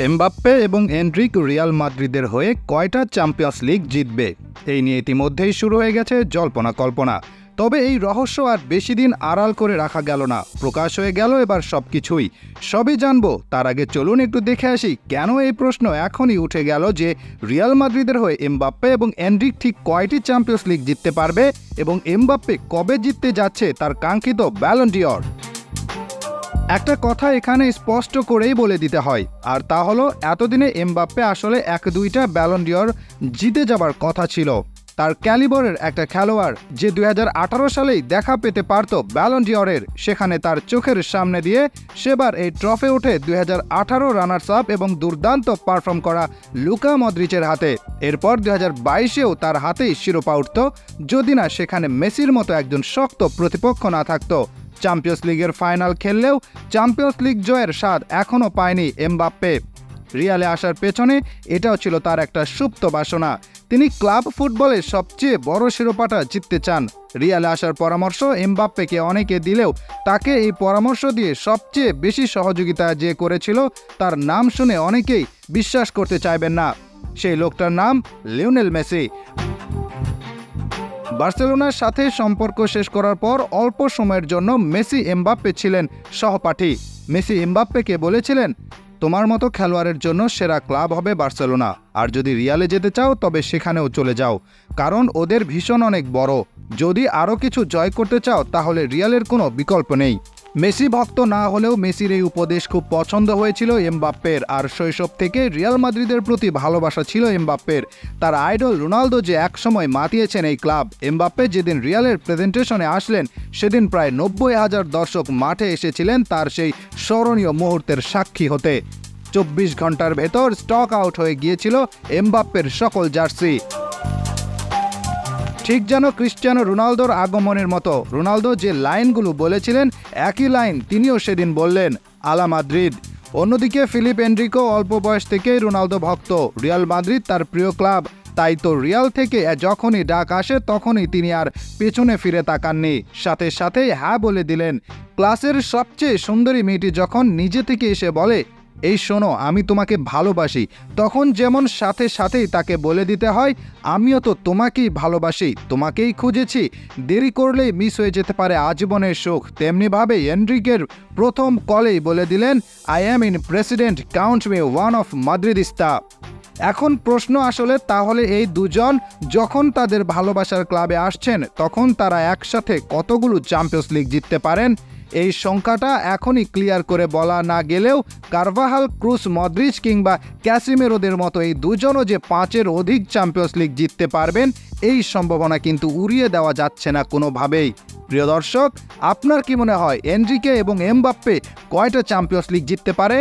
Mbappe এবং Endrick Real মাদ্রিদের হয়ে কয়টা চ্যাম্পিয়ন্স লিগ জিতবে? এই নিয়ে ইতিমধ্যেই শুরু হয়ে গেছে জল্পনা কল্পনা। তবে এই রহস্য আর বেশি দিন আড়াল করে রাখা গেল না। প্রকাশ হয়ে গেল এবার সব কিছুই সবই জানব, তার আগে চলুন একটু দেখে আসি, কেন এই প্রশ্ন এখনই উঠে গেল যে রিয়াল মাদ্রিদের হয়ে এমবাপ্পে এবং এন্ড্রিক ঠিক কয়টি চ্যাম্পিয়ন্স লিগ জিততে পারবে এবং এমবাপ্পে কবে জিততে যাচ্ছে তার কাঙ্ক্ষিত ব্যালন্ডিয়র একটা কথা এখানে স্পষ্ট করেই বলে দিতে হয়, আর তা হলো এতদিনে এমবাপ্পে আসলে এক দুইটা ব্যালন্ডিয়র জিতে যাবার কথা ছিল। তার ক্যালিবরের একটা খেলোয়াড় যে দুই হাজার আঠারো সালেই দেখা পেতে পারত ব্যালন্ডিয়রের সেখানে তার চোখের সামনে দিয়ে সেবার এই ট্রফে ওঠে দুই হাজার আঠারো রানার্স আপ এবং দুর্দান্ত পারফর্ম করা লুকা মদ্রিচের হাতে। এরপর দুই হাজার বাইশেও তার হাতেই শিরোপা উঠত, যদি না সেখানে মেসির মতো একজন শক্ত প্রতিপক্ষ না থাকতো। চ্যাম্পিয়ন্স লিগের ফাইনাল খেললেও চ্যাম্পিয়ন্স লিগ জয়ের স্বাদ এখনও পায়নি এমবাপ্পে। রিয়ালে আসার পেছনে এটাও ছিল তার একটা সুপ্ত বাসনা। তিনি ক্লাব ফুটবলে সবচেয়ে বড় শিরোপাটা জিততে চান। রিয়ালে আসার পরামর্শ এমবাপ্পেকে অনেকে দিলেও তাকে এই পরামর্শ দিয়ে সবচেয়ে বেশি সহযোগিতা যে করেছিল তার নাম শুনে অনেকেই বিশ্বাস করতে চাইবেন না। সেই লোকটার নাম লিওনেল মেসি। বার্সেলোনার সাথে সম্পর্ক শেষ করার পর অল্প সময়ের জন্য মেসি এমবাপ্পে ছিলেন সহপাঠী। মেসি এমবাপ্পেকে বলেছিলেন, তোমার মতো খেলোয়াড়ের জন্য সেরা ক্লাব হবে বার্সেলোনা। আর যদি রিয়ালে যেতে চাও, তবে সেখানেও চলে যাও। কারণ ওদের ভীষণ অনেক বড়। যদি আরও কিছু জয় করতে চাও, তাহলে রিয়ালের কোনো বিকল্প নেই। মেসি ভক্ত না হলেও মেসির এই উপদেশ খুব পছন্দ হয়েছিল এমবাপ্পের। আর শৈশব থেকে রিয়াল মাদ্রিদের প্রতি ভালোবাসা ছিল এমবাপ্পের। তার আইডল রোনালদো যে একসময় মাতিয়েছেন এই ক্লাব, এমবাপ্পে যেদিন রিয়ালের প্রেজেন্টেশনে আসলেন, সেদিন প্রায় নব্বই হাজার দর্শক মাঠে এসেছিলেন তার সেই স্মরণীয় মুহূর্তের সাক্ষী হতে। চব্বিশ ঘণ্টার ভেতর স্টক আউট হয়ে গিয়েছিল এমবাপ্পের সকল জার্সি। ঠিক যেন ক্রিশ্চিয়ানো রোনালদোর আগমনের মতো। রোনালদো যে লাইনগুলো বলেছিলেন, একই লাইন তিনিও সেদিন বললেন, আলা মাদ্রিদ। অন্যদিকে ফিলিপ এন্ড্রিকো অল্প বয়স থেকেই রোনালদো ভক্ত। রিয়াল মাদ্রিদ তার প্রিয় ক্লাব। তাই তো রিয়াল থেকে যখনই ডাক আসে, তখনই তিনি আর পেছনে ফিরে তাকাননি। সাথে সাথেই হ্যাঁ বলে দিলেন, ক্লাসের সবচেয়ে সুন্দরী মেয়েটি যখন নিজে থেকে এসে বলে এই শোনো, আমি তোমাকে ভালোবাসি। তখন যেমন সাথে সাথেই তাকে বলে দিতে হয়, আমিও তো তোমাকেই ভালোবাসি, তোমাকেই খুঁজেছি। দেরি করলেই মিস হয়ে যেতে পারে আজীবনের সুখ। তেমনিভাবে এন্ড্রিকের প্রথম কলেই বলে দিলেন I am in president count may one of Madridista এখন প্রশ্ন আসলে, তাহলে এই দুজন যখন তাদের ভালোবাসার ক্লাবে আসছেন, তখন তারা একসাথে কতগুলো চ্যাম্পিয়ন্স লিগ জিততে পারেন? এই সংখ্যাটা এখনই ক্লিয়ার করে বলা না গেলেও কারভাহাল, ক্রুস মদ্রিজ কিংবা ক্যাসিমেরোদের মতো এই দুজনও যে পাঁচের অধিক চ্যাম্পিয়ন্স লিগ জিততে পারবেন, এই সম্ভাবনা কিন্তু উড়িয়ে দেওয়া যাচ্ছে না কোনোভাবেই। প্রিয় দর্শক, আপনার কি মনে হয়, এনরিকে এবং এমবাপ্পে কয়টা চ্যাম্পিয়ন্স লিগ জিততে পারে?